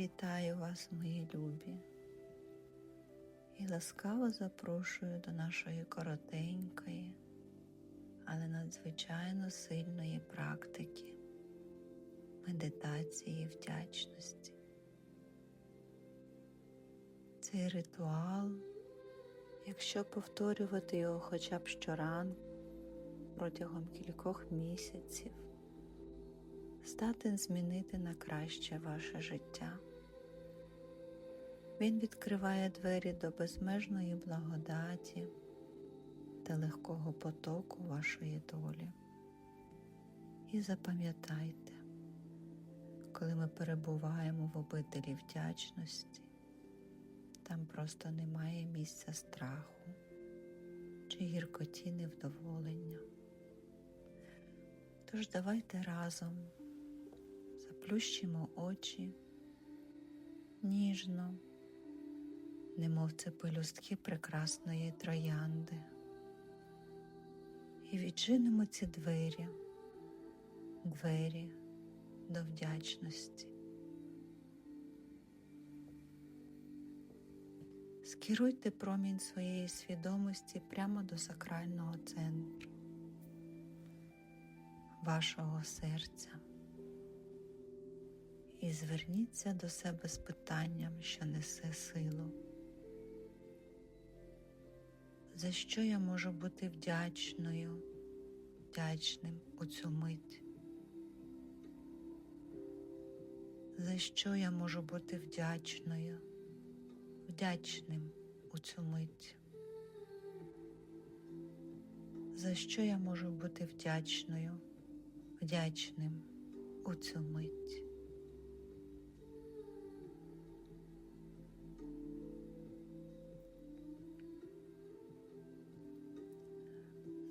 Вітаю вас, мої любі, і ласкаво запрошую до нашої коротенької, але надзвичайно сильної практики медитації вдячності. Цей ритуал, якщо повторювати його хоча б щоранку протягом кількох місяців, здатен змінити на краще ваше життя. Він відкриває двері до безмежної благодаті та легкого потоку вашої долі. І запам'ятайте, коли ми перебуваємо в обителі вдячності, там просто немає місця страху чи гіркоті невдоволення. Тож давайте разом заплющимо очі ніжно, немов це пелюстки прекрасної троянди, і відчинимо ці двері, двері до вдячності. Скеруйте промінь своєї свідомості прямо до сакрального центру вашого серця і зверніться до себе з питанням, що несе силу. За що я можу бути вдячною, вдячним у цю мить? За що я можу бути вдячною, вдячним у цю мить? За що я можу бути вдячною, вдячним у цю мить?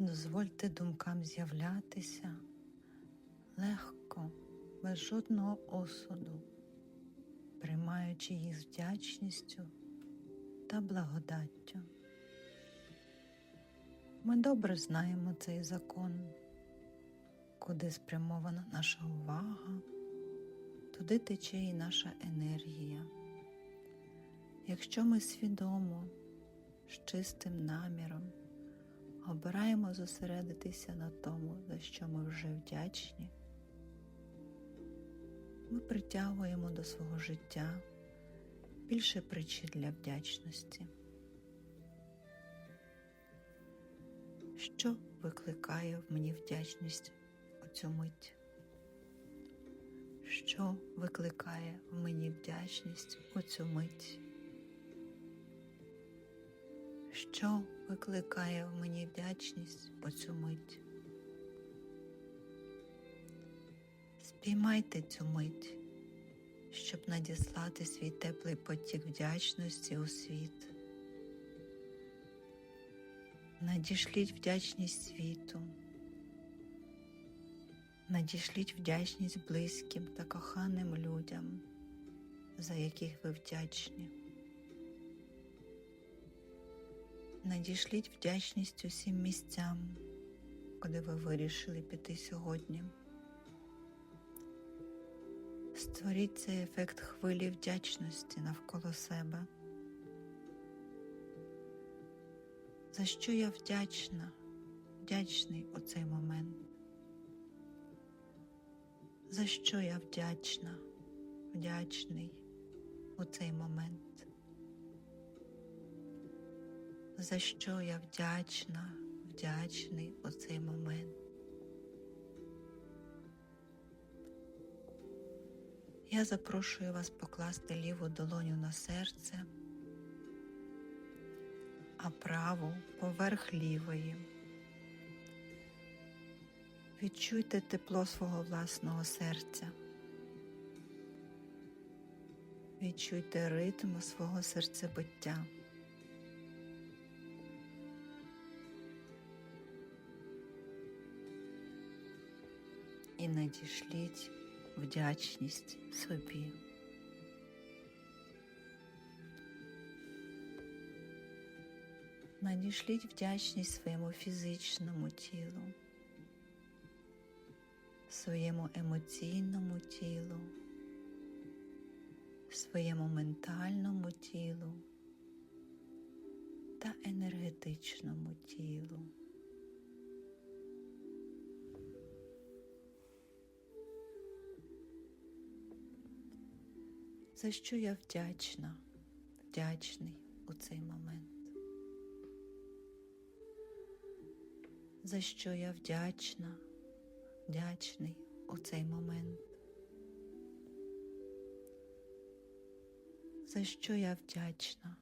Дозвольте думкам з'являтися легко, без жодного осуду, приймаючи їх з вдячністю та благодаттю. Ми добре знаємо цей закон, куди спрямована наша увага, туди тече і наша енергія. Якщо ми свідомо, з чистим наміром обираємо зосередитися на тому, за що ми вже вдячні, ми притягуємо до свого життя більше причин для вдячності. Що викликає в мені вдячність у цю мить? Що викликає в мені вдячність у цю мить? Що викликає в мені вдячність у цю мить? Спіймайте цю мить, щоб надіслати свій теплий потік вдячності у світ. Надішліть вдячність світу, надішліть вдячність близьким та коханим людям, за яких ви вдячні. Надішліть вдячність усім місцям, куди ви вирішили піти сьогодні. Створіть цей ефект хвилі вдячності навколо себе. За що я вдячна, вдячний у цей момент? За що я вдячна, вдячний у цей момент? За що я вдячна, вдячний у цей момент? Я запрошую вас покласти ліву долоню на серце, а праву поверх лівої. Відчуйте тепло свого власного серця. Відчуйте ритм свого серцебиття. І надішліть вдячність собі. Надішліть вдячність своєму фізичному тілу, своєму емоційному тілу, своєму ментальному тілу та енергетичному тілу. За що я вдячна, вдячний у цей момент. За що я вдячна, вдячний у цей момент. За що я вдячна,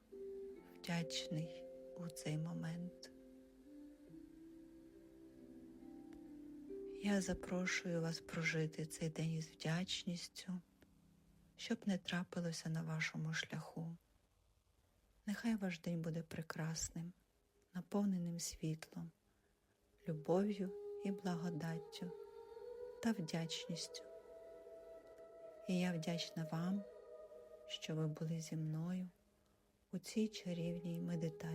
вдячний у цей момент. Я запрошую вас прожити цей день із вдячністю, щоб не трапилося на вашому шляху. Нехай ваш день буде прекрасним, наповненим світлом, любов'ю і благодаттю та вдячністю. І я вдячна вам, що ви були зі мною у цій чарівній медитації.